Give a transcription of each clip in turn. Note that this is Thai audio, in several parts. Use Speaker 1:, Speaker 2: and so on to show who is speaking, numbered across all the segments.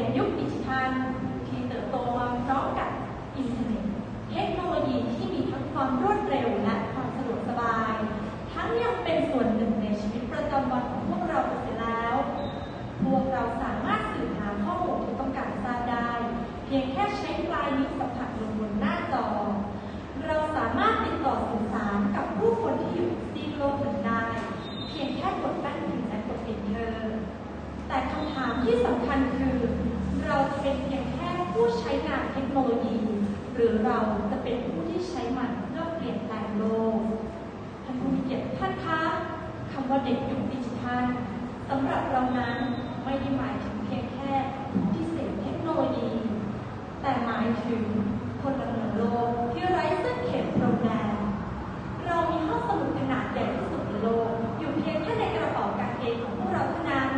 Speaker 1: เราคือเด็กยุคดิจิทัลที่เติบโตมาพร้อมกับอินเทอร์เน็ตเทคโนโลยีที่มีทั้งความรวดเร็วและความสะดวกสบาย ทั้งยังเป็นส่วนหนึ่งในชีวิตประจำวันของพวกเราไปเสียแล้ว พวกเราสามารถสืบหาข้อมูลที่ต้องการทราบได้ เพียงแค่ใช้ปลายนิ้วสัมผัสลงบนหน้าจอ เราสามารถติดต่อสื่อสารกับผู้คนที่อยู่ซีกโลกหนึ่งได้ เพียงแค่กดแป้นพิมพ์และกด enter แต่คำถามที่สำคัญคือ เราจะเป็นเพียงแค่ผู้ใช้งานเทคโนโลยี ห รือเราจะเป็นผู้ที่ใช้มันเพื่อเปลี่ยนแปลงโลกท่านผู้มีเกียรติท่านคะคำว่าเด็กยุคดิจิทัลสำหรับเรานั้นไม่ได้หมายถึงเพียงแค่ผู้ที่เสพเทคโนโลยี แต่หมายถึงคนละเมืองโลกที่ไร้เส้นเขตพรมแดนเรามีห้องสมุดขนาดใหญ่ที่สุดในโลก อยู่เพียงแค่ในกระเป๋ากางเกงของพวกเราเท่านั้น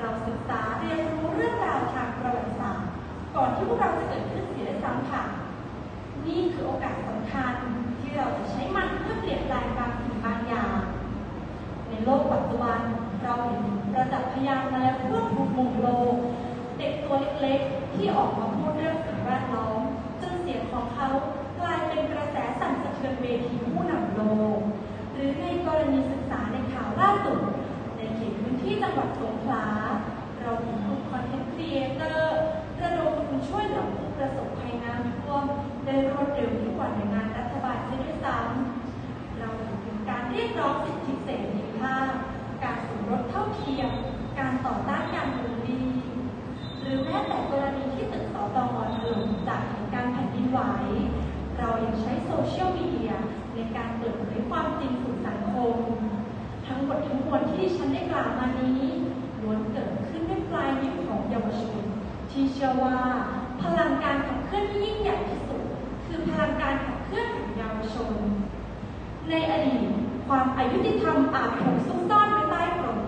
Speaker 1: เราศึกษาเรียนรู้เรื่องราวทางประวัติศาสตร์ ก่อนที่พวกเราจะเกิดขึ้นเสียด้วยซ้ำค่ะ นี่คือโอกาสสำคัญที่เราจะใช้มันเพื่อเปลี่ยนแปลงบางสิ่งบางอย่าง ในโลกปัจจุบันเราเห็นระจักษ์พยานมาแล้วทั่วทุกมุมโลก เด็กตัวเล็กๆ ที่ออกมาพูดเรื่องสิ่งแวดล้อมจนเสียงของเขากลายเป็นกระแสสั่นสะเทือนเวทีผู้นำโลก หรือในกรณีศึกษาในข่าวล่าสุด ในเขตพื้นที่จังหวัดสงขลาเราเห็นกลุ่มคอนเทนต์ครีเอเตอร์ ไหว เรายังใช้โซเชียลมีเดียในการเปิดเผยความจริงสู่สังคม ทั้งหมดทั้งมวลที่ดิฉันได้กล่าวมานี้ล้วนเกิดขึ้นด้วยปลายนิ้วของเยาวชน ที่เชื่อว่า พลังการขับเคลื่อนที่ยิ่งใหญ่ที่สุด คือพลังการขับเคลื่อนของเยาวชน ในอดีตความอายุติธรรมอาจถูกซุกซ่อนไว้ใต้พรม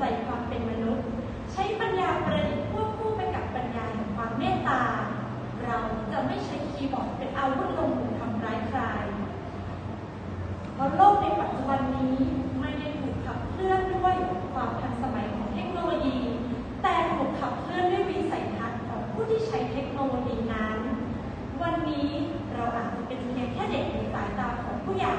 Speaker 1: ใจความเป็นมนุษย์ ใช้ปัญญาประดิษฐ์ควบคู่ไปกับปัญญาแห่งความเมตตา เราจะไม่ใช้คีย์บอร์ดเป็นอาวุธลงมือทำร้ายใคร เพราะโลกในปัจจุบันนี้ไม่ได้ถูกขับเคลื่อนด้วยความทันสมัยของเทคโนโลยี แต่ถูกขับเคลื่อนด้วยวิสัยทัศน์ของผู้ที่ใช้เทคโนโลยีนั้น วันนี้เราอาจจะเป็นเพียงแค่เด็กในสายตาของผู้ใหญ่